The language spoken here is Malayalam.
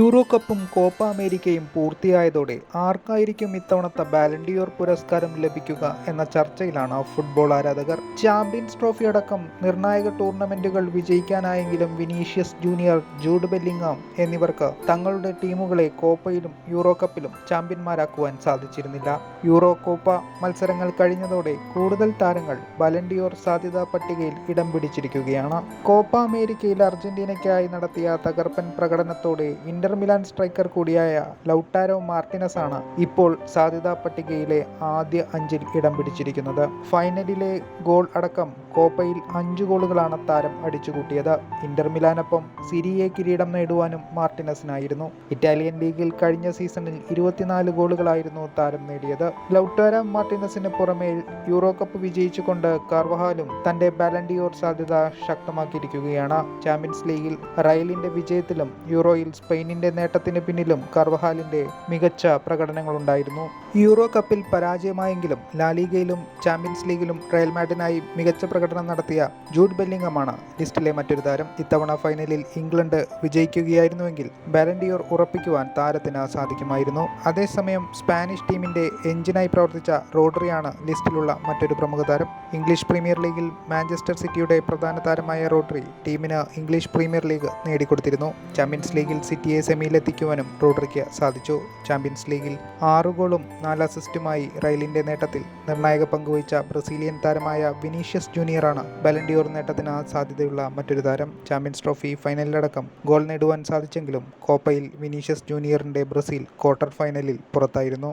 യൂറോ കപ്പും കോപ്പ അമേരിക്കയും പൂർത്തിയായതോടെ ആർക്കായിരിക്കും ഇത്തവണത്തെ ബാലൻഡിയോർ പുരസ്കാരം ലഭിക്കുക എന്ന ചർച്ചയിലാണ് ഫുട്ബോൾ ആരാധകർ. ചാമ്പ്യൻസ് ട്രോഫി അടക്കം നിർണായക ടൂർണമെന്റുകൾ വിജയിക്കാനായെങ്കിലും വിനീഷ്യസ് ജൂനിയർ ജൂഡ് ബെല്ലിംഗാം എന്നിവർക്ക് തങ്ങളുടെ ടീമുകളെ കോപ്പയിലും യൂറോ കപ്പിലും ചാമ്പ്യന്മാരാക്കുവാൻ സാധിച്ചിരുന്നില്ല. യൂറോ കോപ്പ മത്സരങ്ങൾ കഴിഞ്ഞതോടെ കൂടുതൽ താരങ്ങൾ ബാലൻഡിയോർ സാധ്യതാ പട്ടികയിൽ ഇടം പിടിച്ചിരിക്കുകയാണ്. കോപ്പ അമേരിക്കയിൽ അർജന്റീനയ്ക്കായി നടത്തിയ തകർപ്പൻ പ്രകടനത്തോടെ ഇന്റർ മിലാൻ സ്ട്രൈക്കർ കൂടിയായ ലൗട്ടാരോ മാർട്ടിനസ് ആണ് ഇപ്പോൾ സാധ്യതാ പട്ടികയിലെ ആദ്യ അഞ്ചിൽ ഇടം പിടിച്ചിരിക്കുന്നത്. ഫൈനലിലെ ഗോൾ അടക്കം കോപ്പയിൽ അഞ്ച് ഗോളുകളാണ് താരം അടിച്ചുകൂട്ടിയത്. ഇന്റർ മിലാനൊപ്പം സിരിയെ കിരീടം നേടുവാനും മാർട്ടിനസിനായിരുന്നു. ഇറ്റാലിയൻ ലീഗിൽ കഴിഞ്ഞ സീസണിൽ ഇരുപത്തിനാല് ഗോളുകളായിരുന്നു താരം നേടിയത്. ലൗട്ടാരോ മാർട്ടിനസിന് പുറമേ യൂറോ കപ്പ് വിജയിച്ചുകൊണ്ട് കാർവഹാലും തന്റെ ബാലൻഡിയോർ സാധ്യത ശക്തമാക്കിയിരിക്കുകയാണ്. ചാമ്പ്യൻസ് ലീഗിൽ റയലിന്റെ വിജയത്തിലും യൂറോയിൽ സ്പെയിനിന്റെ നേട്ടത്തിന് പിന്നിലും കാർവഹാലിന്റെ മികച്ച പ്രകടനങ്ങളുണ്ടായിരുന്നു. യൂറോ കപ്പിൽ പരാജയമായെങ്കിലും ലാലിഗയിലും ചാമ്പ്യൻസ് ലീഗിലും റയൽ മാഡിനായി മികച്ച പ്രകടനം നടത്തിയ ജൂഡ് ബെല്ലിംഗമാണ് ലിസ്റ്റിലെ മറ്റൊരു താരം ഇത്തവണ ഫൈനലിൽ ഇംഗ്ലണ്ട് വിജയിക്കുകയായിരുന്നുവെങ്കിൽ ബാലൻഡിയോർ ഉറപ്പിക്കുവാൻ താരത്തിന് സാധിക്കുമായിരുന്നു. അതേസമയം സ്പാനിഷ് ടീമിന്റെ എഞ്ചിനായി പ്രവർത്തിച്ച റോഡറിയാണ് ലിസ്റ്റിലുള്ള മറ്റൊരു പ്രമുഖ താരം. ഇംഗ്ലീഷ് പ്രീമിയർ ലീഗിൽ മാഞ്ചസ്റ്റർ സിറ്റിയുടെ പ്രധാന താരമായ റോഡറി ടീമിന് ഇംഗ്ലീഷ് പ്രീമിയർ ലീഗ് നേടിക്കൊടുത്തിരുന്നു. ചാമ്പ്യൻസ് ലീഗിൽ സിറ്റിയെ സെമിയിലെത്തിക്കുവാനും റോഡറിക്ക് സാധിച്ചു. ചാമ്പ്യൻസ് ലീഗിൽ ആറ് ഗോളും നാല് അസിസ്റ്റുമായി റയലിന്റെ നേട്ടത്തിൽ നിർണായക പങ്കുവഹിച്ച ബ്രസീലിയൻ താരമായ വിനീഷ്യസ് ജൂനിയറാണ് ബലൻഡിയോർ നേട്ടത്തിന് സാധ്യതയുള്ള മറ്റൊരു താരം ചാമ്പ്യൻസ് ട്രോഫി ഫൈനലിലടക്കം ഗോൾ നേടുവാൻ സാധിച്ചെങ്കിലും കോപ്പയിൽ വിനീഷ്യസ് ജൂനിയറിന്റെ ബ്രസീൽ ക്വാർട്ടർ ഫൈനലിൽ പുറത്തായിരുന്നു.